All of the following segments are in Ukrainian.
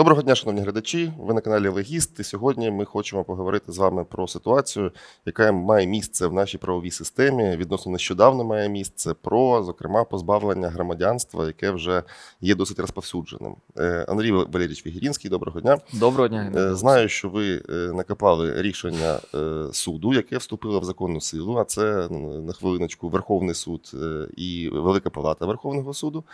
Доброго дня, шановні глядачі. Ви на каналі Легіст. І сьогодні ми хочемо поговорити з вами про ситуацію, яка має місце в нашій правовій системі. Відносно нещодавно має місце про, зокрема, позбавлення громадянства, яке вже є досить розповсюдженим. Е, Андрій Валерійович Вігірінський, доброго дня. Доброго дня. Е, Знаю, що ви е, накопали рішення суду, яке вступило в законну силу. А це на хвилиночку Верховний суд і Велика Палата Верховного суду,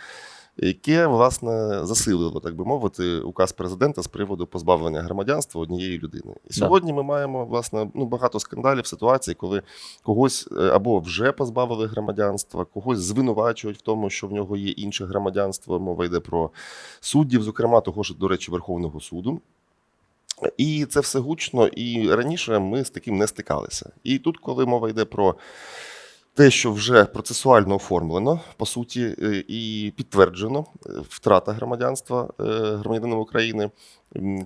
яке власне засилило, так би мовити, указ президента з приводу позбавлення громадянства однієї людини. І сьогодні ми маємо власне ну багато скандалів, ситуацій, коли когось е, або вже позбавили громадянства, когось звинувачують в тому, що в нього є інше громадянство. Мова йде про суддів, зокрема того ж, до речі, Верховного суду. І це все гучно, і раніше ми з таким не стикалися. І тут, коли мова йде про те, що вже процесуально оформлено, по суті, е, і підтверджено е, втрата громадянства е, громадянина України.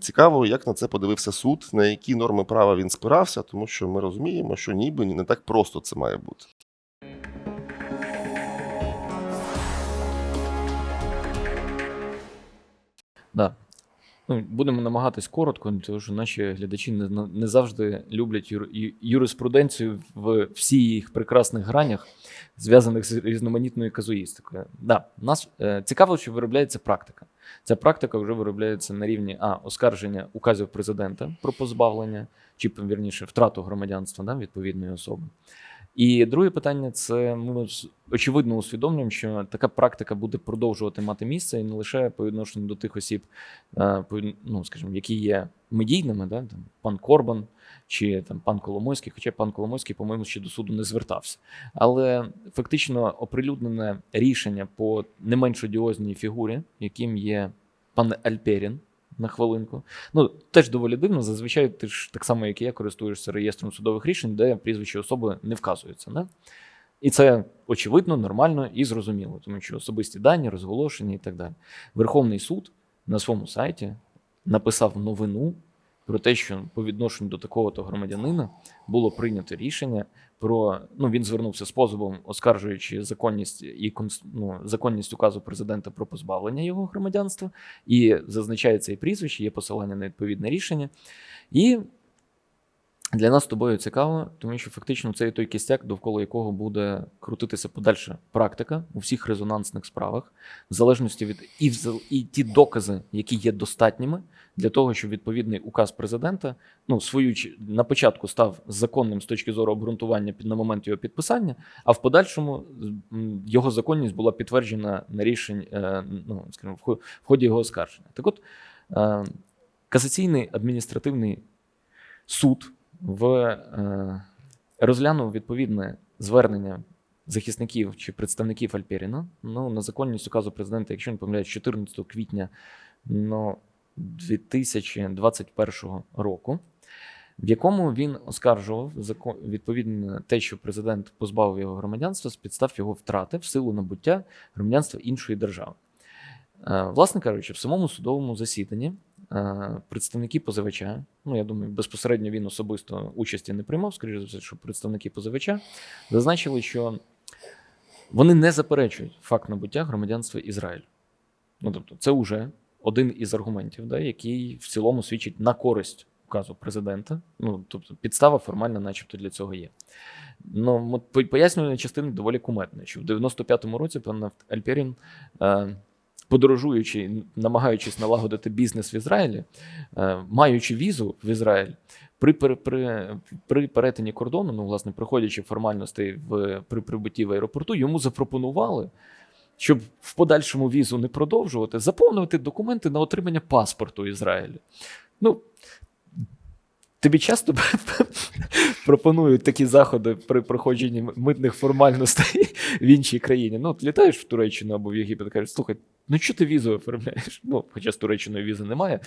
Цікаво, як на це подивився суд, на які норми права він спирався, тому що ми розуміємо, що ніби не так просто це має бути. Да. Ну, будемо намагатись коротко, тому що наші глядачі не, не завжди люблять юр, юриспруденцію в всіх їх прекрасних гранях, зв'язаних з різноманітною казуїстикою. Да, нас е, цікаво, що виробляється практика. Ця практика вже виробляється на рівні а, оскарження указів президента про позбавлення, чи вірніше втрату громадянства да, відповідної особи. І друге питання це ми очевидно усвідомлюємо, що така практика буде продовжувати мати місце і не лише по відношенню до тих осіб, е, ну скажімо, які є медійними, да, там пан Корбан чи там пан Коломойський, хоча пан Коломойський, по-моєму, ще до суду не звертався. Але фактично оприлюднене рішення по не менш одіозній фігурі, яким є пан Альперін. На хвилинку. Ну, теж доволі дивно. Зазвичай ти ж так само, як і я, користуєшся реєстром судових рішень, де прізвище особи не вказується. Не? І це очевидно, нормально і зрозуміло, тому що особисті дані, розголошені і так далі. Верховний суд на своєму сайті написав новину про те, що по відношенню до такого-то громадянина було прийнято рішення про ну він звернувся з позовом, оскаржуючи законність і ну, законність указу президента про позбавлення його громадянства, і зазначається і прізвище, є посилання на відповідне рішення. І для нас з тобою цікаво, тому що фактично це той кістяк, довкола якого буде крутитися подальша практика у всіх резонансних справах, в залежності від і, в- і ті докази, які є достатніми для того, щоб відповідний указ президента ну свою на початку став законним з точки зору обґрунтування під на момент його підписання, а в подальшому його законність була підтверджена на рішень, е, ну скажімо, в ході його оскарження. Так, от е, касаційний адміністративний суд в, е, розглянув відповідне звернення захисників чи представників Альперіна ну, на законність указу президента, якщо не помиляюсь, 14 квітня ну, 2021 року, в якому він оскаржував закон, відповідно те, що президент позбавив його громадянства з підстав його втрати в силу набуття громадянства іншої держави. Е, Власне кажучи, в самому судовому засіданні представники позивача, ну я думаю, безпосередньо він особисто участі не приймав, скоріше за все, що представники позивача зазначили, що вони не заперечують факт набуття громадянства Ізраїлю. Ну тобто, це вже один із аргументів, да, який в цілому свідчить на користь указу президента. Ну тобто, підстава формальна, начебто, для цього є. Ну, пояснювальна частина доволі куметна, що в 95-му році пан Альперін. Е, подорожуючи, намагаючись налагодити бізнес в Ізраїлі, е, маючи візу в Ізраїль, при, при, при, перетині кордону, ну, власне, проходячи формальності в, при прибутті в аеропорту, йому запропонували, щоб в подальшому візу не продовжувати, заповнювати документи на отримання паспорту Ізраїлю. Ну, тобі часто пропонують такі заходи при проходженні митних формальностей в іншій країні. Ну, от літаєш в Туреччину або в Єгипет, кажуть, слухай, ну що ти візу оформляєш? Ну, хоча з Туреччиною візи немає,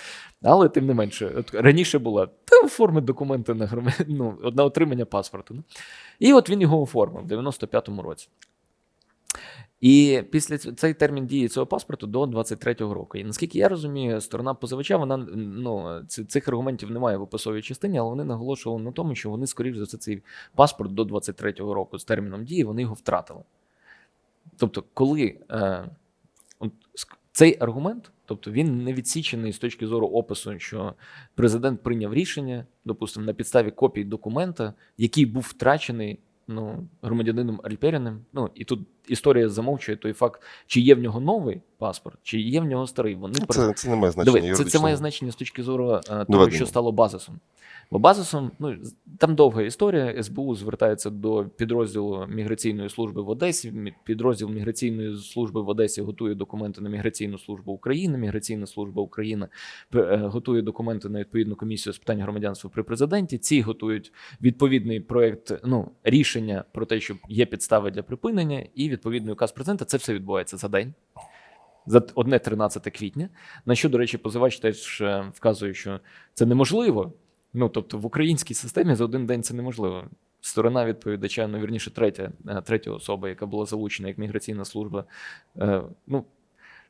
але тим не менше, от раніше була та оформи документи на громад... ну, на отримання паспорту. Ну. І от він його оформив в 95-му році. І після ць- цей термін дії цього паспорту до 23-го року. І наскільки я розумію, сторона позивача, вона ну цих аргументів немає в описовій частині, але вони наголошували на тому, що вони, скоріш за все, цей паспорт до 23-го року з терміном дії вони його втратили. Тобто, коли е, цей аргумент Тобто він не відсічений з точки зору опису, що президент прийняв рішення, допустимо, на підставі копії документа, який був втрачений ну, громадянином Альперіним. Ну і тут історія замовчує той факт, чи є в нього новий паспорт, чи є в нього старий. Вони Ну, пере- Це, це не має значення. Диви, це, це має значення з точки зору е, того, що стало базисом. Бо базисом, ну там довга історія. СБУ звертається до підрозділу міграційної служби в Одесі. Підрозділ міграційної служби в Одесі готує документи на міграційну службу України. Міграційна служба України е, готує документи на відповідну комісію з питань громадянства при президенті. Ці готують відповідний проект, ну рішення про те, що є підстави для припинення, і відповідний указ президента. Це все відбувається за день. За одне 13 квітня. На що, до речі, позивач теж е, вказує, що це неможливо. Ну, тобто, в українській системі за один день це неможливо. Сторона відповідача, ну вірніше, третя, е, третя особа, яка була залучена як міграційна служба. е, Ну,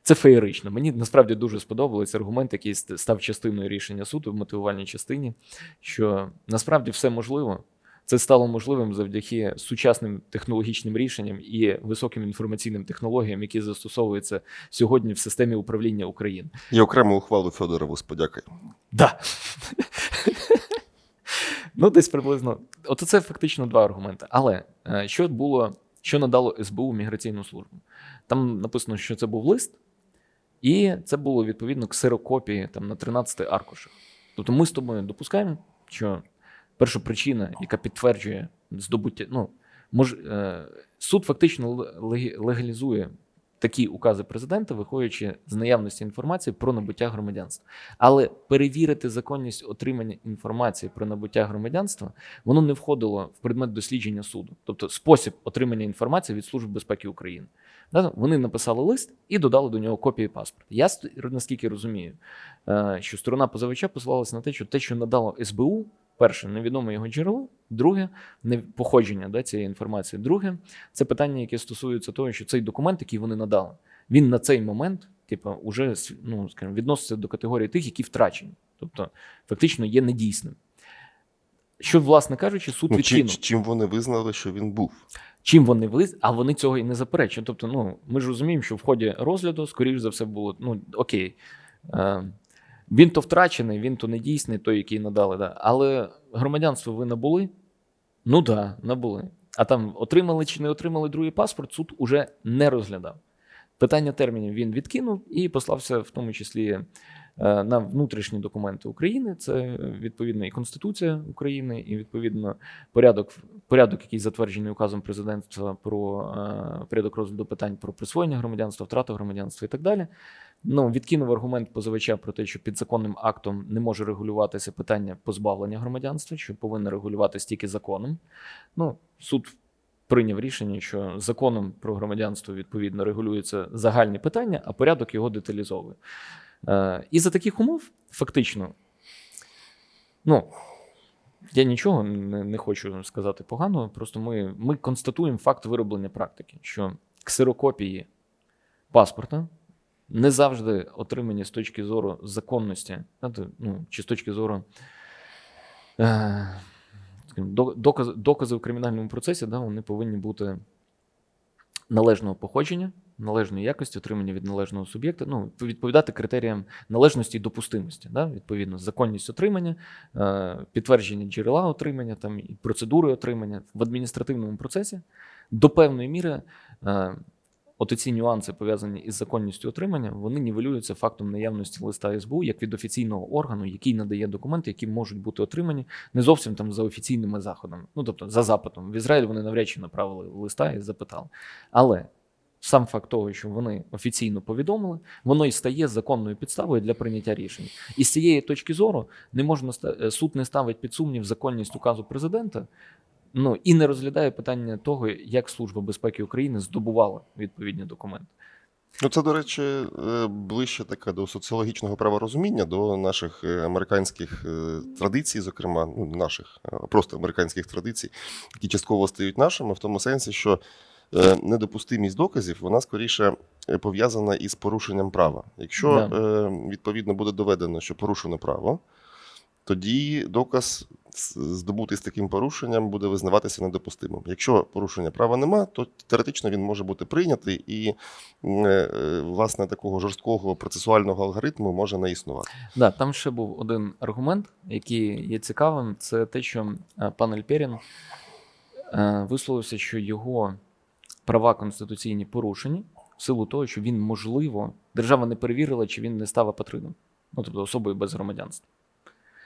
це феєрично. Мені насправді дуже сподобався аргумент, який став частиною рішення суду в мотивувальній частині, що насправді все можливо. Це стало можливим завдяки сучасним технологічним рішенням і високим інформаційним технологіям, які застосовуються сьогодні в системі управління України. І окрему ухвалу Федорову з подякою. Да. ну, десь приблизно. От це фактично два аргументи. Але е, що було, що надало СБУ міграційну службу? Там написано, що це був лист, і це було відповідно ксерокопії там, на 13 аркушах. Тобто ми з тобою допускаємо, що перша причина, яка підтверджує здобуття, ну, мож, е, суд фактично лег- легалізує такі укази президента, виходячи з наявності інформації про набуття громадянства. Але перевірити законність отримання інформації про набуття громадянства воно не входило в предмет дослідження суду, тобто спосіб отримання інформації від Служби безпеки України. Вони написали лист і додали до нього копії паспорта. Я наскільки розумію, е, що сторона позивача посилалася на те, що те, що надало СБУ, перше, невідоме його джерело, друге, не походження да, цієї інформації. Друге, це питання, яке стосується того, що цей документ, який вони надали, він на цей момент, типу, уже ну, скажімо, відноситься до категорії тих, які втрачені, тобто фактично є недійсним. Що, власне кажучи, суд Ну, чи, чим вони визнали, що він був? Чим вони виз, а вони цього і не заперечують. Тобто, ну ми ж розуміємо, що в ході розгляду, скоріш за все, було ну окей. Е, він то втрачений, він то недійсний, той, який надали. Да. Але громадянство ви набули? Ну так, да, набули. А там отримали чи не отримали другий паспорт, суд уже не розглядав. Питання термінів він відкинув і послався в тому числі е, на внутрішні документи України. Це е, відповідно і Конституція України, і відповідно порядок, порядок, який затверджений указом президентства про е, порядок розгляду питань про присвоєння громадянства, втрату громадянства і так далі. Ну, відкинув аргумент позивача про те, що підзаконним актом не може регулюватися питання позбавлення громадянства, що повинно регулюватися тільки законом. Ну, суд прийняв рішення, що законом про громадянство відповідно регулюються загальні питання, а порядок його деталізовує. Е, і за таких умов, фактично, ну, я нічого не, не хочу сказати поганого, просто ми, ми констатуємо факт вироблення практики, що ксерокопії паспорта не завжди отримані з точки зору законності, ну, чи з точки зору е, скажімо, до- докази в кримінальному процесі, да, вони повинні бути належного походження, належної якості, отримання від належного суб'єкта, ну, відповідати критеріям належності і допустимості, да, відповідно, законність отримання, е, підтвердження джерела отримання, там, і процедури отримання в адміністративному процесі до певної міри. От ці нюанси, пов'язані із законністю отримання, вони нівелюються фактом наявності листа СБУ як від офіційного органу, який надає документи, які можуть бути отримані не зовсім там за офіційними заходами. Ну тобто за запитом. В Ізраїль вони навряд чи направили листа і запитали. Але сам факт того, що вони офіційно повідомили, воно і стає законною підставою для прийняття рішень. І з цієї точки зору не можна суд не ставить під сумнів законність указу президента. Ну і не розглядає питання того, як Служба безпеки України здобувала відповідні документи. Ну, це, до речі, е, ближче таке до соціологічного праворозуміння, до наших е, американських е, традицій, зокрема, ну, наших, а просто американських традицій, які частково стають нашими, в тому сенсі, що недопустимість доказів вона скоріше пов'язана із порушенням права. Якщо е, відповідно буде доведено, що порушено право, тоді доказ здобутий з таким порушенням буде визнаватися недопустимим. Якщо порушення права нема, то теоретично він може бути прийнятий, і е, власне такого жорсткого процесуального алгоритму може не існувати. Да, там ще був один аргумент, який є цікавим. Це те, що е, пан Ельперін е, висловився, що його права конституційні порушені в силу того, що він, можливо, держава не перевірила, чи він не став апатридом. Ну, тобто особою без громадянства.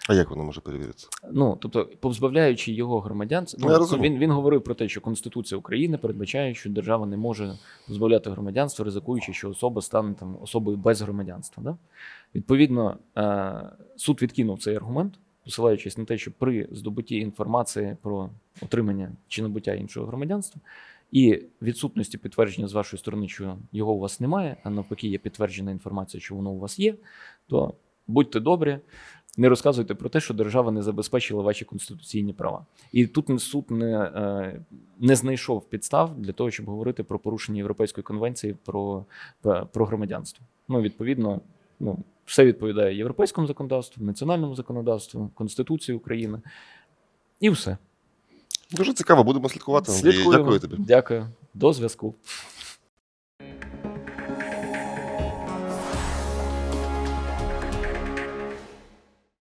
А як воно може перевіритися? Ну, тобто, позбавляючи його громадянства, Ну, ну, він, він говорив про те, що Конституція України передбачає, що держава не може позбавляти громадянства, ризикуючи, що особа стане там особою без громадянства. Да? Відповідно, е, суд відкинув цей аргумент, посилаючись на те, що при здобутті інформації про отримання чи набуття іншого громадянства і відсутності підтвердження з вашої сторони, що його у вас немає, а навпаки, є підтверджена інформація, що воно у вас є, то будьте добрі, не розказуйте про те, що держава не забезпечила ваші конституційні права. І тут суд не, е, не знайшов підстав для того, щоб говорити про порушення Європейської конвенції про, про громадянство. Ну, відповідно, ну, все відповідає європейському законодавству, національному законодавству, Конституції України. І все. Дуже цікаво, будемо слідкувати. Слідкуємо. Дякую тобі. Дякую. До зв'язку.